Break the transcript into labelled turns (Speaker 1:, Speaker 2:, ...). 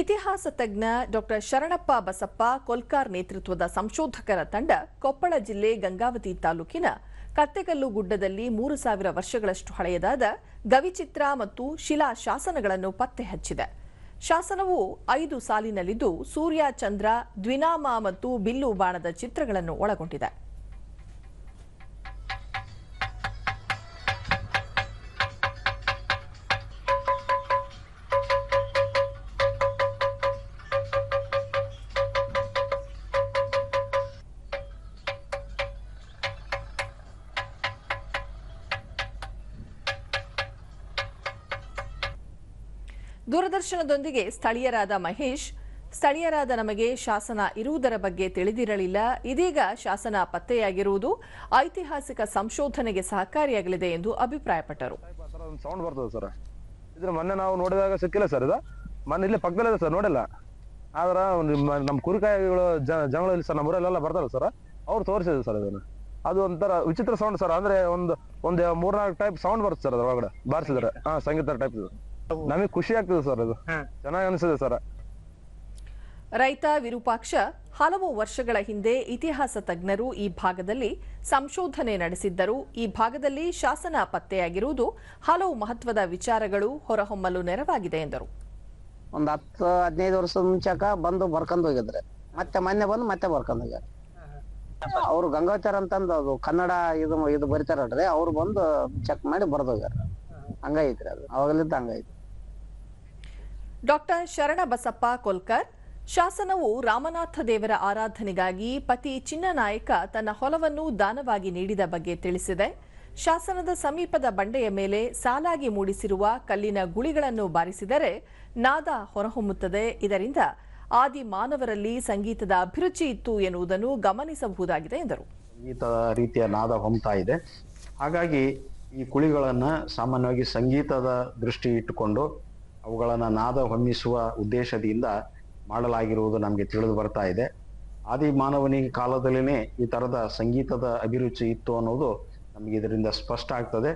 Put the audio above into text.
Speaker 1: ಇತಿಹಾಸ ತಜ್ಞ ಡಾಕ್ಟರ್ ಶರಣಪ್ಪ ಬಸಪ್ಪ ಕೊಲ್ಕಾರ್ ನೇತೃತ್ವದ ಸಂಶೋಧಕರ ತಂಡ ಕೊಪ್ಪಳ ಜಿಲ್ಲೆ ಗಂಗಾವತಿ ತಾಲೂಕಿನ ಕತ್ತೆಗಲ್ಲು ಗುಡ್ಡದಲ್ಲಿ ಮೂರು ಸಾವಿರ ವರ್ಷಗಳಷ್ಟು ಹಳೆಯದಾದ ಗವಿಚಿತ್ರ ಮತ್ತು ಶಿಲಾ ಶಾಸನಗಳನ್ನು ಪತ್ತೆ ಹಚ್ಚಿದೆ. ಶಾಸನವು ಐದು ಸಾಲಿನಲ್ಲಿದ್ದು ಸೂರ್ಯ, ಚಂದ್ರ, ದ್ವಿನಾಮ ಮತ್ತು ಬಿಲ್ಲು ಬಾಣದ ಚಿತ್ರಗಳನ್ನು ಒಳಗೊಂಡಿದೆ. ದೂರದರ್ಶನದೊಂದಿಗೆ ಸ್ಥಳೀಯರಾದ ಮಹೇಶ್, ಸ್ಥಳೀಯರಾದ ನಮಗೆ ಶಾಸನ ಇರುವುದರ ಬಗ್ಗೆ ತಿಳಿದಿರಲಿಲ್ಲ. ಇದೀಗ ಶಾಸನ ಪತ್ತೆಯಾಗಿರುವುದು ಐತಿಹಾಸಿಕ ಸಂಶೋಧನೆಗೆ ಸಹಕಾರಿಯಾಗಲಿದೆ ಎಂದು ಅಭಿಪ್ರಾಯಪಟ್ಟರು.
Speaker 2: ಸೌಂಡ್ ಬರ್ತದೆ ಸರ್. ಇದ್ರ ಮೊನ್ನೆ ನಾವು ನೋಡಿದಾಗ ಸಿಕ್ಕಿಲ್ಲ ಸರ್ ಇದು. ಮೊನ್ನೆ ಇಲ್ಲೇ ಪಕ್ಕದಲ್ಲೇ ಸರ್, ನೋಡಿಲ್ಲ. ಆದ್ರ ನಿಮ್ಮ ಕುರಿಕಾಯಿಗಳು ಜಂಗಳಲ್ಲಿ ಸರ್ ನಮ್ಮ ಊರಲ್ಲೆಲ್ಲ ಬರ್ತಾರಲ್ಲ ಸರ್. ಅವ್ರು ತೋರಿಸಿದ್ರು ಸರ್ ಅದನ್ನು ಅದು ಒಂಥರ ವಿಚಿತ್ರ ಸೌಂಡ್ ಸರ್. ಅಂದ್ರೆ ಒಂದು ಒಂದು ಮೂರ್ನಾಲ್ಕು ಟೈಪ್ ಸೌಂಡ್ ಬರುತ್ತೆ ಸರ್ ಅದ್ರೊಳಗಡೆ. ಬಾರಿಸಿದ್ರೆ. ಹಾ, ಸಂಗೀತ ಟೈಪ್ ಇದು. ನಮಗೆ ಖುಷಿ ಆಗ್ತದೆ ಸರ್ ಅದು. ಚೆನ್ನಾಗಿ ಅನಿಸುತ್ತೆ ಸರ್.
Speaker 1: ರೈತ ವಿರೂಪಾಕ್ಷ ಹಲವು ವರ್ಷಗಳ ಹಿಂದೆ ಇತಿಹಾಸ ತಜ್ಞರು ಈ ಭಾಗದಲ್ಲಿ ಸಂಶೋಧನೆ ನಡೆಸಿದ್ದರು. ಈ ಭಾಗದಲ್ಲಿ ಶಾಸನ ಪತ್ತೆಯಾಗಿರುವುದು ಹಲವು ಮಹತ್ವದ ವಿಚಾರಗಳು ಹೊರಹೊಮ್ಮಲು ನೆರವಾಗಿದೆ ಎಂದರು.
Speaker 3: ಒಂದು ಹತ್ತು ಹದಿನೈದು ವರ್ಷದ ಮುಂಚೆಕ ಬಂದು ಬರ್ಕೊಂಡು ಹೋಗಿದ್ರೆ. ಮತ್ತೆ ಮೊನ್ನೆ ಬಂದು ಮತ್ತೆ ಬರ್ಕೊಂಡು ಹೋಗ್ಯಾರ. ಅವ್ರು ಗಂಗಾಚಾರ ಅಂತಂದು ಅದು ಕನ್ನಡ ಇದು ಇದು ಬರಿತಾರಲ್ರಿ ಅವ್ರು ಬಂದು ಚೆಕ್ ಮಾಡಿ ಬರ್ದ್ ಹೋಗ್ಯಾರ. ಹಂಗೈತ್ರಿ ಅದು. ಅವಾಗಲಿದ್ದ ಹಂಗೈತಿ
Speaker 1: ಡಾಕ್ಟರ್ ಶರಣಬಸಪ್ಪ ಕೊಲ್ಕರ್ ಶಾಸನವು ರಾಮನಾಥ ದೇವರ ಆರಾಧನೆಗಾಗಿ ಪತಿ ಚಿನ್ನನಾಯಕ ತನ್ನ ಹೊಲವನ್ನು ದಾನವಾಗಿ ನೀಡಿದ ಬಗ್ಗೆ ತಿಳಿಸಿದೆ. ಶಾಸನದ ಸಮೀಪದ ಬಂಡೆಯ ಮೇಲೆ ಸಾಲಾಗಿ ಮೂಡಿಸಿರುವ ಕಲ್ಲಿನ ಗುಳಿಗಳನ್ನು ಬಾರಿಸಿದರೆ ನಾದ ಹೊರಹೊಮ್ಮುತ್ತದೆ. ಇದರಿಂದ ಆದಿ ಮಾನವರಲ್ಲಿ ಸಂಗೀತದ ಅಭಿರುಚಿ ಇತ್ತು ಎನ್ನುವುದನ್ನು ಗಮನಿಸಬಹುದಾಗಿದೆ ಎಂದರು.
Speaker 4: ಸಂಗೀತ ರೀತಿಯ ನಾದ ಹೊಮ್ತಾ ಇದೆ. ಹಾಗಾಗಿ ಈ ಕುಳಿಗಳನ್ನು ಸಾಮಾನ್ಯವಾಗಿ ಸಂಗೀತದ ದೃಷ್ಟಿ ಇಟ್ಟುಕೊಂಡು ಅವುಗಳನ್ನು ನಾದ ಹೊಮ್ಮಿಸುವ ಉದ್ದೇಶದಿಂದ ಮಾಡಲಾಗಿರುವುದು ನಮಗೆ ತಿಳಿದು ಬರ್ತಾ ಇದೆ. ಆದಿ ಮಾನವನಿಗೆ ಕಾಲದಲ್ಲಿನೇ ಈ ಥರದ ಸಂಗೀತದ ಅಭಿರುಚಿ ಇತ್ತು ಅನ್ನೋದು ನಮಗೆ ಇದರಿಂದ ಸ್ಪಷ್ಟ ಆಗ್ತದೆ.